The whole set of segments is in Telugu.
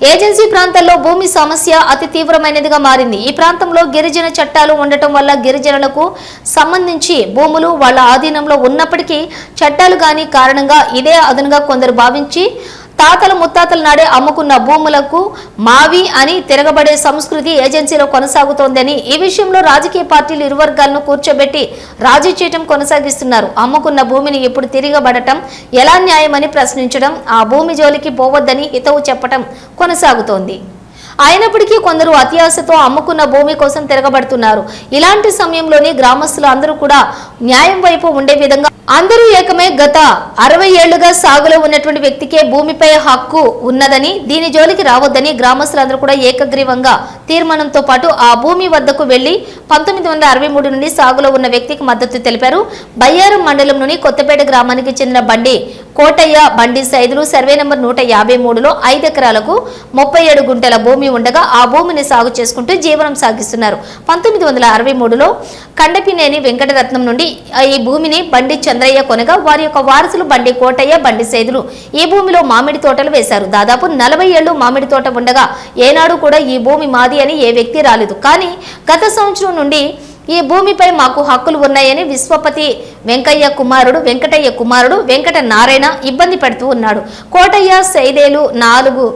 ఏజెన్సీ ప్రాంతాల్లో భూమి సమస్య అతి తీవ్రమైనదిగా మారింది. ఈ ప్రాంతంలో గిరిజన చట్టాలు ఉండటం వల్ల గిరిజనులకు సంబంధించి భూములు వాళ్ళ ఆధీనంలో ఉన్నప్పటికీ చట్టాలు కాని కారణంగా ఇదే అదనుగా కొందరు భావించి తాతలు ముత్తాతల నాడే అమ్ముకున్న భూములకు మావి అని తిరగబడే సంస్కృతి ఏజెన్సీలో కొనసాగుతోందని ఈ విషయంలో రాజకీయ పార్టీలు ఇరు వర్గాలను కూర్చోబెట్టి రాజీ చేయటం కొనసాగిస్తున్నారు. అమ్ముకున్న భూమిని ఎప్పుడు తిరగబడటం ఎలా న్యాయమని ప్రశ్నించడం ఆ భూమి జోలికి పోవద్దని హితవు చెప్పటం కొనసాగుతోంది. అయినప్పటికీ కొందరు అత్యాశతో అమ్ముకున్న భూమి కోసం తిరగబడుతున్నారు. ఇలాంటి సమయంలోనే గ్రామస్తులు అందరూ కూడా న్యాయం వైపు ఉండే విధంగా అందరూ ఏకమై గత అరవై ఏళ్ళుగా సాగులో ఉన్నటువంటి వ్యక్తికే భూమిపై హక్కు ఉన్నదని దీని జోలికి రావద్దని గ్రామస్తులందరూ కూడా ఏకగ్రీవంగా తీర్మానంతో పాటు ఆ భూమి వద్దకు వెళ్ళి పంతొమ్మిది వందల అరవై మూడు నుండి సాగులో ఉన్న వ్యక్తికి మద్దతు తెలిపారు. బయ్యారం మండలంలోని కొత్తపేట గ్రామానికి చెందిన బండి కోటయ్య బండి సైదులు సర్వే నెంబర్ నూట యాభై మూడులో ఐదు ఎకరాలకు ముప్పై ఏడు గుంటల భూమి ఉండగా ఆ భూమిని సాగు చేసుకుంటూ జీవనం సాగిస్తున్నారు. పంతొమ్మిది వందల అరవై మూడులో కండపినేని వెంకటరత్నం నుండి ఈ భూమిని బండి చంద్రయ్య కొనగా వారి యొక్క వారసులు బండి కోటయ్య బండి సైదులు. ఈ భూమిలో మామిడి తోటలు వేశారు. దాదాపు నలభై ఏళ్ళు మామిడి తోట ఉండగా ఏనాడు కూడా ఈ భూమి మాది అని ఏ వ్యక్తి రాలేదు. కానీ గత సంవత్సరం నుండి ఈ భూమిపై మాకు హక్కులు ఉన్నాయని విశ్వపతి వెంకయ్య కుమారుడు వెంకటయ్య కుమారుడు వెంకట నారాయణ ఇబ్బంది పెడుతూ ఉన్నాడు. కోటయ్య శైదేలు నాలుగు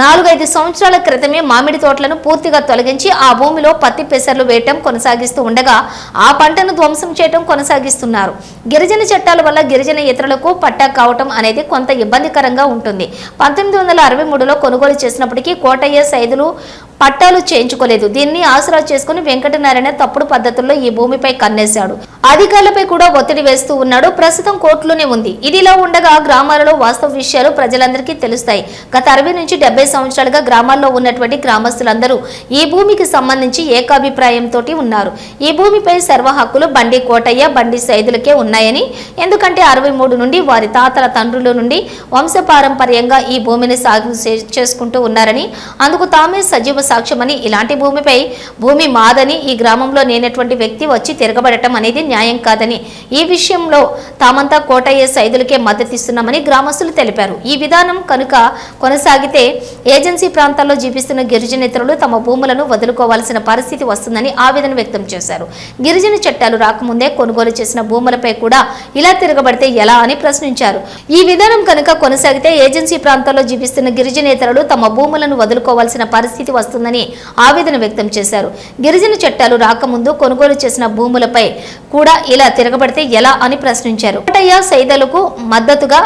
నాలుగైదు సంవత్సరాల క్రితమే మామిడి తోటలను పూర్తిగా తొలగించి ఆ భూమిలో పత్తి పెసర్లు వేయటం కొనసాగిస్తూ ఉండగా ఆ పంటను ధ్వంసం చేయటం కొనసాగిస్తున్నారు. గిరిజన చట్టాల వల్ల గిరిజన ఇతరులకు పట్టా కావటం అనేది కొంత ఇబ్బందికరంగా ఉంటుంది. పంతొమ్మిది వందల అరవై మూడులో కొనుగోలు చేసినప్పటికీ కోటయ్య సైదులు పట్టాలు చేయించుకోలేదు. దీన్ని ఆసరా చేసుకుని వెంకటనారాయణ తప్పుడు పద్ధతుల్లో ఈ భూమిపై కన్నేశాడు. అధికారులపై కూడా ఒత్తిడి వేస్తూ ఉన్నాడు. ప్రస్తుతం కోర్టులోనే ఉంది. ఇదిలా ఉండగా గ్రామాలలో వాస్తవ విషయాలు ప్రజలందరికీ తెలుస్తాయి. గత అరవై నుంచి డెబ్బై సంవత్సరాలుగా గ్రామాల్లో ఉన్నటువంటి గ్రామస్తులందరూ ఈ భూమికి సంబంధించి ఏకాభిప్రాయంతో ఉన్నారు. ఈ భూమిపై సర్వ హక్కులు బండి కోటయ్య బండి సైదులకే ఉన్నాయని ఎందుకంటే అరవై మూడు నుండి వారి తాతల తండ్రుల నుండి వంశపారంపర్యంగా ఈ భూమిని సాగు చేసుకుంటూ ఉన్నారని అందుకు తామే సజీవ సాక్ష్యమని ఇలాంటి భూమిపై భూమి మాదని ఈ గ్రామంలో లేనటువంటి వ్యక్తి వచ్చి తిరగబడటం అనేది న్యాయం కాదని ఈ విషయంలో తామంతా కోటయ్య సైదులకే మద్దతిస్తున్నామని గ్రామస్తులు తెలిపారు. ఈ విధానం కనుక కొనసాగితే ఏజెన్సీ ప్రాంతాల్లో జీవిస్తున్న గిరిజనేతరులు తమ భూములను వదులుకోవాల్సిన పరిస్థితి వస్తుందని ఆవేదన వ్యక్తం చేశారు. గిరిజన చట్టాలు రాకముందే కొనుగోలు చేసిన భూములపై కూడా ఇలా తిరగబడితే ఎలా అని ప్రశ్నించారు. ఈ విధానం కనుక కొనసాగితే ఏజెన్సీ ప్రాంతాల్లో జీవిస్తున్న గిరిజనేతరులు తమ భూములను వదులుకోవాల్సిన పరిస్థితి వస్తుందని ఆవేదన వ్యక్తం చేశారు. గిరిజన చట్టాలు రాకముందు కొనుగోలు చేసిన భూములపై కూడా ఇలా తిరగబడితే ఎలా అని ప్రశ్నించారు. కోటయ్య సైదలకు మద్దతుగా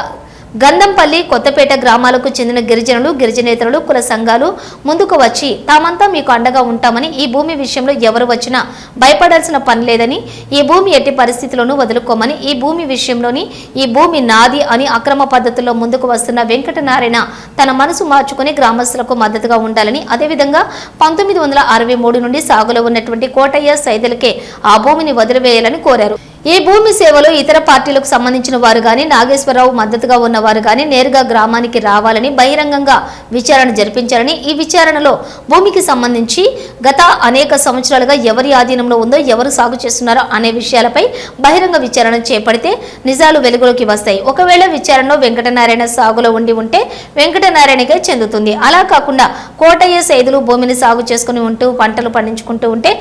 గంధంపల్లి కొత్తపేట గ్రామాలకు చెందిన గిరిజనులు గిరిజనేతరులు కుల సంఘాలు ముందుకు వచ్చి తామంతా మీకు అండగా ఉంటామని ఈ భూమి విషయంలో ఎవరు వచ్చినా భయపడాల్సిన పని లేదని ఈ భూమి ఎట్టి పరిస్థితుల్లోనూ వదులుకోమని ఈ భూమి విషయంలోని ఈ భూమి నాది అని అక్రమ పద్ధతుల్లో ముందుకు వస్తున్న వెంకటనారాయణ తన మనసు మార్చుకుని గ్రామస్తులకు మద్దతుగా ఉండాలని అదేవిధంగా పంతొమ్మిది వందల అరవై మూడు నుండి సాగులో ఉన్నటువంటి కోటయ్య సైదలకే ఆ భూమిని వదిలివేయాలని కోరారు. ఈ భూమి సేవలో ఇతర పార్టీలకు సంబంధించిన వారు గాని నాగేశ్వరరావు మద్దతుగా ఉన్నవారు గాని నేరుగా గ్రామానికి రావాలని బహిరంగంగా విచారణ జరిపించారని ఈ విచారణలో భూమికి సంబంధించి గత అనేక సంవత్సరాలుగా ఎవరి ఆధీనంలో ఉందో ఎవరు సాగు చేస్తున్నారో అనే విషయాలపై బహిరంగ విచారణ చేపడితే నిజాలు వెలుగులోకి వస్తాయి. ఒకవేళ విచారణలో వెంకటనారాయణ సాగులో ఉండి ఉంటే వెంకటనారాయణకే చెందుతుంది. అలా కాకుండా కోటయ్య సైదులు భూమిని సాగు చేసుకుని ఉంటూ పంటలు పండించుకుంటూ ఉంటే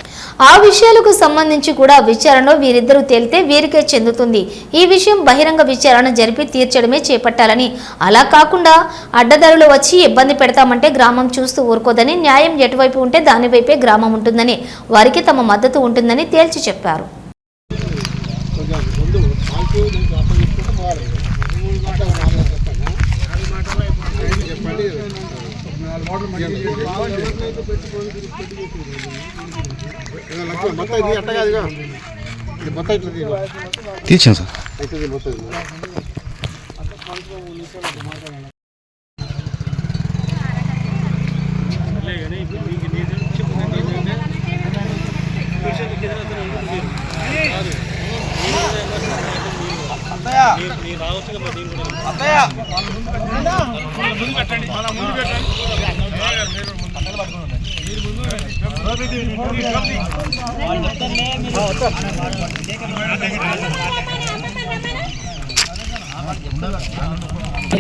ఆ విషయాలకు సంబంధించి కూడా విచారణలో వీరిద్దరూ తేలి అయితే వీరికే చెందుతుంది. ఈ విషయం బహిరంగ విచారణ జరిపి తీర్చడమే చేపట్టాలని. అలా కాకుండా అడ్డదారులు వచ్చి ఇబ్బంది పెడతామంటే గ్రామం చూస్తూ ఊరుకోదని న్యాయం ఎటువైపు ఉంటే దాని వైపే గ్రామం ఉంటుందని వారికి తమ మద్దతు ఉంటుందని తేల్చి చెప్పారు. మొత్తం ఇది అట్ట తీర్చాను సార్.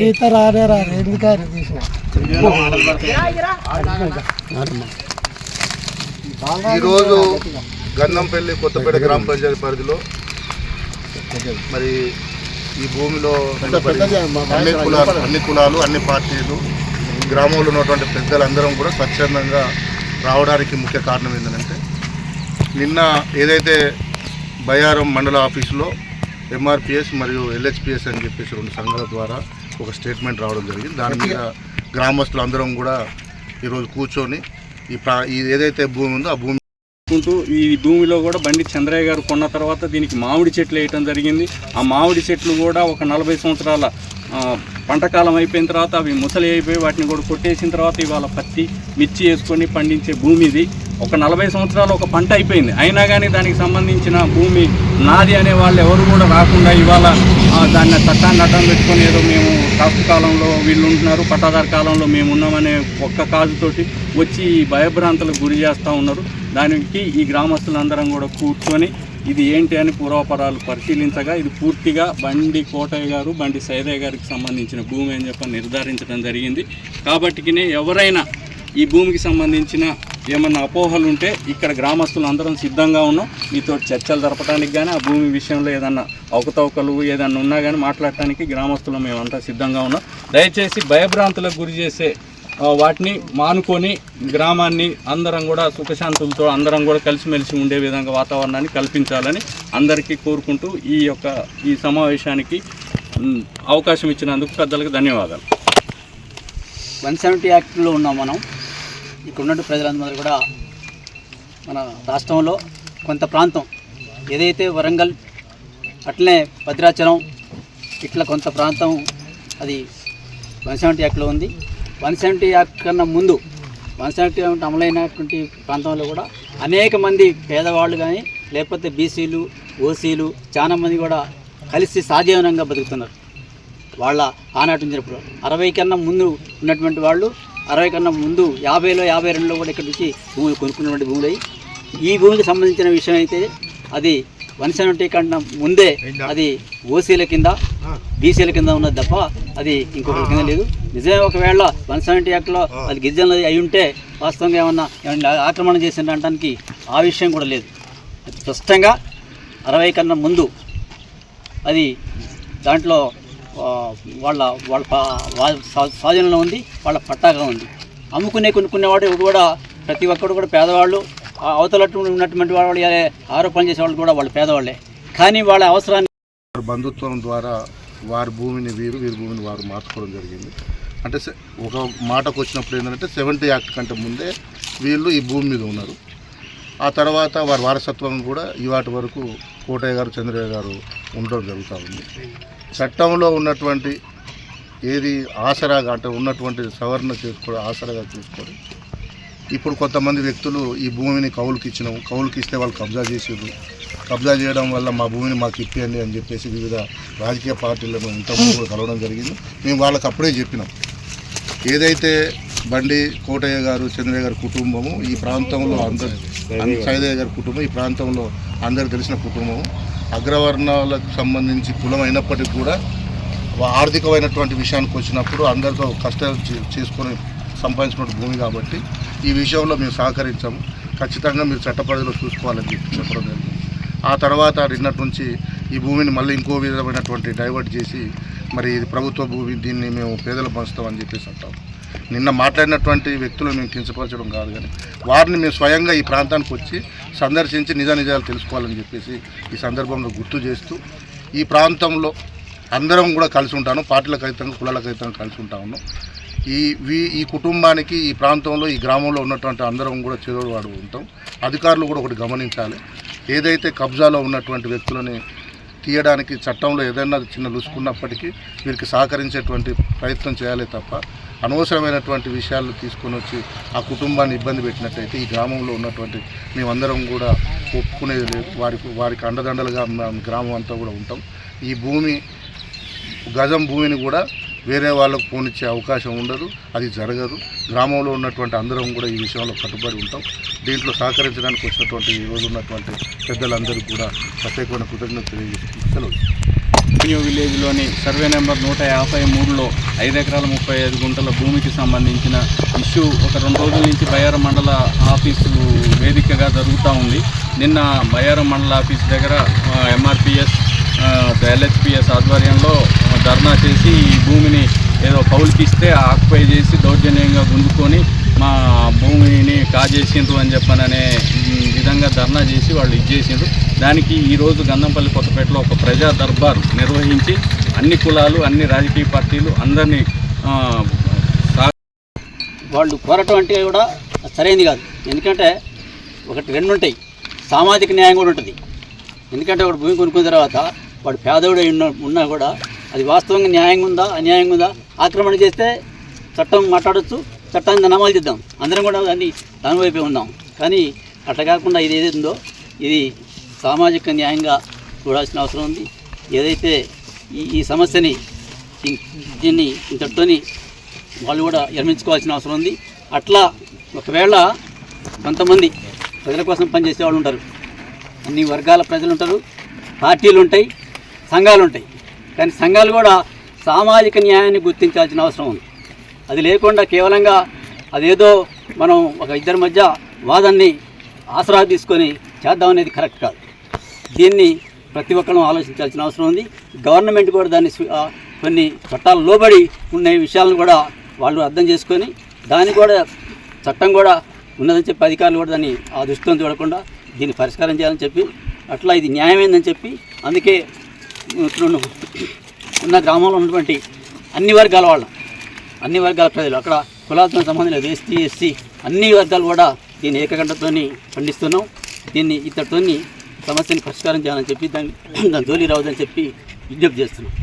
ఈత రానే రారు ఎందుకని తీసిన ఈరోజు గంధంపల్లి కొత్తపేట గ్రామ పంచాయతీ పరిధిలో మరి ఈ భూమిలో అన్ని కులాలు అన్ని కులాలు అన్ని పార్టీలు గ్రామంలో ఉన్నటువంటి పెద్దలందరం కూడా స్వచ్ఛందంగా రావడానికి ముఖ్య కారణం ఏంటంటే నిన్న ఏదైతే బయారం మండల ఆఫీసులో ఎంఆర్పిఎస్ మరియు ఎల్హెచ్పిఎస్ అని చెప్పేసి రెండు సంఘాల ద్వారా ఒక స్టేట్మెంట్ రావడం జరిగింది. దాని మీద గ్రామస్తులు అందరం కూడా ఈరోజు కూర్చొని ఈ ప్రా ఈ ఏదైతే భూమి ఉందో ఆ భూమి ఉంటూ ఈ భూమిలో కూడా బండి చంద్రయ్య గారు కొన్న తర్వాత దీనికి మామిడి చెట్లు వేయటం జరిగింది. ఆ మామిడి చెట్లు కూడా ఒక నలభై సంవత్సరాల పంటకాలం అయిపోయిన తర్వాత అవి ముసలి అయిపోయి వాటిని కూడా కొట్టేసిన తర్వాత ఇవాళ పత్తి మిర్చి వేసుకొని పండించే భూమి ఇది. ఒక నలభై సంవత్సరాలు ఒక పంట అయిపోయింది. అయినా కానీ దానికి సంబంధించిన భూమి నాది అనే వాళ్ళు ఎవరు కూడా రాకుండా ఇవాళ దాన్ని చట్టాన్ని అడ్డం పెట్టుకొని ఏదో మేము కాస్తు కాలంలో వీళ్ళు ఉంటున్నారు పట్టాదారు కాలంలో మేము ఉన్నామనే ఒక్క కాజుతోటి వచ్చి ఈ భయభ్రాంతులకు గురి చేస్తూ ఉన్నారు. దానికి ఈ గ్రామస్తులందరం కూడా కూర్చొని ఇది ఏంటి అని పూర్వపరాలు పరిశీలించగా ఇది పూర్తిగా బండి కోటయ్య గారు బండి సైదయ్య గారికి సంబంధించిన భూమి అని చెప్పి నిర్ధారించడం జరిగింది. కాబట్టికినే ఎవరైనా ఈ భూమికి సంబంధించిన ఏమన్నా అపోహలు ఉంటే ఇక్కడ గ్రామస్తులు అందరం సిద్ధంగా ఉన్నాం. మీతో చర్చలు జరపడానికి కానీ ఆ భూమి విషయంలో ఏదన్నా అవకతవకలు ఏదన్నా ఉన్నా కానీ మాట్లాడటానికి గ్రామస్తులు మేమంతా సిద్ధంగా ఉన్నాం. దయచేసి భయభ్రాంతులకు గురి చేసే వాటిని మానుకొని గ్రామాన్ని అందరం కూడా సుఖశాంతులతో అందరం కూడా కలిసిమెలిసి ఉండే విధంగా వాతావరణాన్ని కల్పించాలని అందరికీ కోరుకుంటూ ఈ యొక్క ఈ సమావేశానికి అవకాశం ఇచ్చినందుకు పెద్దలకు ధన్యవాదాలు. వన్ సెవెంటీ యాక్ట్లో ఉన్నాం మనం. ఇక్కడ ఉన్నట్టు ప్రజలందరూ కూడా మన రాష్ట్రంలో కొంత ప్రాంతం ఏదైతే వరంగల్ అట్లనే భద్రాచలం ఇట్లా కొంత ప్రాంతం అది వన్ సెవెంటీ యాక్ట్లో ఉంది. వన్ సెవెంటీ యాక్ట్ కన్నా ముందు వన్ సెవెంటీ యాక్ట్ అమలైనటువంటి ప్రాంతంలో కూడా అనేక మంది పేదవాళ్ళు కానీ లేకపోతే బీసీలు ఓసీలు చాలా మంది కూడా కలిసి సాజీవనంగా బతుకుతున్నారు. వాళ్ళ ఆనాటి ఉన్నప్పుడు అరవై కన్నా ముందు ఉన్నటువంటి వాళ్ళు అరవై కన్నా ముందు యాభైలో యాభై రెండులో కూడా ఇక్కడ నుంచి భూములు కొనుక్కున్నటువంటి భూములు అయ్యి ఈ భూమికి సంబంధించిన విషయం అయితే అది వన్ సెవెంటీ కన్నా ముందే అది ఓసీల కింద బీసీల కింద ఉన్నది తప్ప అది ఇంకొకరి కింద లేదు. నిజమే ఒకవేళ వన్ సెవెంటీ యాక్ట్లో అది గిరిజనులది అయి ఉంటే వాస్తవంగా ఏమన్నా ఆక్రమణ చేసిన అనడానికి ఆ విషయం కూడా లేదు. స్పష్టంగా అరవై కన్నా ముందు అది దాంట్లో వాళ్ళ వాళ్ళ స్వాధీనంలో ఉంది వాళ్ళ పట్టాగా ఉంది. అమ్ముకునే కొనుక్కునేవాడు కూడా ప్రతి ఒక్కడు కూడా పేదవాళ్ళు ఆ అవతల ఉన్నటువంటి వాళ్ళు ఏ ఆరోపణ చేసేవాళ్ళు కూడా వాళ్ళు పేదవాళ్ళే. కానీ వాళ్ళ అవసరాన్ని బంధుత్వం ద్వారా వారి భూమిని వీరు వీరి భూమిని వారు మార్చుకోవడం జరిగింది. అంటే ఒక మాటకు వచ్చినప్పుడు ఏంటంటే సెవెంటీ యాక్ట్ కంటే ముందే వీళ్ళు ఈ భూమి మీద ఉన్నారు. ఆ తర్వాత వారి వారసత్వం కూడా ఇవాటి వరకు కోటయ్య గారు చంద్రయ్య గారు ఉండడం జరుగుతూ ఉంది. చట్టంలో ఉన్నటువంటి ఏది ఆసరాగా అంటే ఉన్నటువంటి సవరణ చేసుకోవడం ఆసరాగా చూసుకొని ఇప్పుడు కొంతమంది వ్యక్తులు ఈ భూమిని కౌలుకి ఇచ్చినాం కౌలుకి ఇస్తే వాళ్ళు కబ్జా చేసేది కబ్జా చేయడం వల్ల మా భూమిని మాకు ఇప్పేయండి అని చెప్పేసి వివిధ రాజకీయ పార్టీలను ఇంతకుముందు కూడా కలవడం జరిగింది. మేము వాళ్ళకి అప్పుడే చెప్పినాం. ఏదైతే బండి కోటయ్య గారు చంద్రయ్య గారి కుటుంబము ఈ ప్రాంతంలో అందరు సైదయ్య గారి కుటుంబం ఈ ప్రాంతంలో అందరు తెలిసిన కుటుంబము అగ్రవర్ణాలకు సంబంధించి కులం అయినప్పటికీ కూడా ఆర్థికమైనటువంటి విషయానికి వచ్చినప్పుడు అందరితో కష్టాలు చే- చేసుకొని సంపాదించినటువంటి భూమి కాబట్టి ఈ విషయంలో మేము సహకరించాము. ఖచ్చితంగా మీరు చట్టపరిధిలో చూసుకోవాలని చెప్పి చెప్పడం జరిగింది. ఆ తర్వాత నిన్నటి నుంచి ఈ భూమిని మళ్ళీ ఇంకో విధమైనటువంటి డైవర్ట్ చేసి మరి ఇది ప్రభుత్వ భూమి దీన్ని మేము పేదలు పంచుతామని చెప్పేసి అంటాం. నిన్న మాట్లాడినటువంటి వ్యక్తులు మేము కించపరచడం కాదు కానీ వారిని మేము స్వయంగా ఈ ప్రాంతానికి వచ్చి సందర్శించి నిజ నిజాలు తెలుసుకోవాలని చెప్పేసి ఈ సందర్భంలో గుర్తు చేస్తూ ఈ ప్రాంతంలో అందరం కూడా కలిసి ఉంటాను పార్టీలకు అతీతంగా కులాలకు అతీతంగా కలిసి ఉంటాను ఈ వీ ఈ కుటుంబానికి ఈ ప్రాంతంలో ఈ గ్రామంలో ఉన్నటువంటి అందరం కూడా చెరువు వాడు ఉంటాం. అధికారులు కూడా ఒకటి గమనించాలి. ఏదైతే కబ్జాలో ఉన్నటువంటి వ్యక్తులని తీయడానికి చట్టంలో ఏదైనా చిన్న లుసుకున్నప్పటికీ వీరికి సహకరించేటువంటి ప్రయత్నం చేయాలి తప్ప అనవసరమైనటువంటి విషయాలు తీసుకొని వచ్చి ఆ కుటుంబాన్ని ఇబ్బంది పెట్టినట్టయితే ఈ గ్రామంలో ఉన్నటువంటి మేమందరం కూడా ఒప్పుకునేది లేదు. వారికి వారికి అండదండలుగా గ్రామం అంతా కూడా ఉంటాం. ఈ భూమి గజం భూమిని కూడా వేరే వాళ్ళకు ఫోన్ ఇచ్చే అవకాశం ఉండదు అది జరగదు. గ్రామంలో ఉన్నటువంటి అందరం కూడా ఈ విషయంలో కట్టుబడి ఉంటాం. దీంట్లో సహకరించడానికి వచ్చినటువంటి ఈ రోజు ఉన్నటువంటి పెద్దలందరికీ కూడా ప్రత్యేకమైన కృతజ్ఞత తెలియజేస్తున్నాను న్యూ విలేజ్లోని సర్వే నెంబర్ నూట యాభై మూడులో ఐదు ఎకరాల ముప్పై ఐదు గుంటల భూమికి సంబంధించిన ఇష్యూ ఒక రెండు రోజుల నుంచి బయ్యారం మండల ఆఫీసు వేదికగా జరుగుతూ ఉంది. నిన్న బయ్యారం మండల ఆఫీస్ దగ్గర ఎంఆర్పిఎస్ ఎల్హెచ్పిఎస్ ఆధ్వర్యంలో ధర్నా చేసి ఈ భూమిని ఏదో కౌలుకి ఇస్తే ఆక్యుపై చేసి దౌర్జన్యంగా గుంజుకొని మా భూమిని కాజేసిండ్రు అని చెప్పననే విధంగా ధర్నా చేసి వాళ్ళు ఇచ్చేసిండ్రు దానికి ఈరోజు గంధంపల్లి కొత్తపేటలో ఒక ప్రజా దర్బారు నిర్వహించి అన్ని కులాలు అన్ని రాజకీయ పార్టీలు అందరినీ వాళ్ళు కోరటం అంటే కూడా సరైనది కాదు. ఎందుకంటే ఒకటి రెండు ఉంటాయి సామాజిక న్యాయం కూడా ఉంటుంది. ఎందుకంటే ఒక భూమి కొనుక్కున్న తర్వాత వాడు పేదోడు ఉన్న ఉన్నా కూడా అది వాస్తవంగా న్యాయంగా ఉందా అన్యాయంగా ఉందా? ఆక్రమణ చేస్తే చట్టం మాట్లాడొచ్చు చట్టాన్ని దాన్ని అమలు చేద్దాం. అందరం కూడా దాన్ని దాని వైపే ఉందాం. కానీ అట్లా కాకుండా ఇది ఏదైతే ఉందో ఇది సామాజిక న్యాయంగా చూడాల్సిన అవసరం ఉంది. ఏదైతే ఈ ఈ సమస్యని దీన్ని ఇంతటితోని వాళ్ళు కూడా నిర్మించుకోవాల్సిన అవసరం ఉంది. అట్లా ఒకవేళ కొంతమంది ప్రజల కోసం పనిచేసే వాళ్ళు ఉంటారు. అన్ని వర్గాల ప్రజలు ఉంటారు. పార్టీలు ఉంటాయి. సంఘాలు ఉంటాయి కానీ సంఘాలు కూడా సామాజిక న్యాయాన్ని గుర్తించాల్సిన అవసరం ఉంది. అది లేకుండా కేవలంగా అదేదో మనం ఒక ఇద్దరి మధ్య వాదాన్ని ఆసరా తీసుకొని చేద్దాం అనేది కరెక్ట్ కాదు. దీన్ని ప్రతి ఒక్కరూ ఆలోచించాల్సిన అవసరం ఉంది. గవర్నమెంట్ కూడా దాన్ని కొన్ని చట్టాలు లోబడి ఉన్న విషయాలను కూడా వాళ్ళు అర్థం చేసుకొని దాన్ని కూడా చట్టం కూడా ఉన్నదని చెప్పి అధికారులు కూడా దాన్ని ఆ దృష్టితో చూడకుండా దీన్ని పరిష్కారం చేయాలని చెప్పి అట్లా ఇది న్యాయమైందని చెప్పి అందుకే ఉన్న- ఉన్న గ్రామంలో ఉన్నటువంటి అన్ని వర్గాల వాళ్ళు. అన్ని వర్గాల ప్రజలు. అక్కడ కులాలతో సంబంధం లేదు ఎస్టీ ఎస్సీ అన్ని వర్గాలు కూడా దీన్ని ఏకగంటతో పండిస్తున్నాం. దీన్ని ఇతడితోని సమస్యని పరిష్కారం చేయాలని చెప్పి దాన్ని దాని జోలి రావద్దని చెప్పి విజ్ఞప్తి చేస్తున్నాం.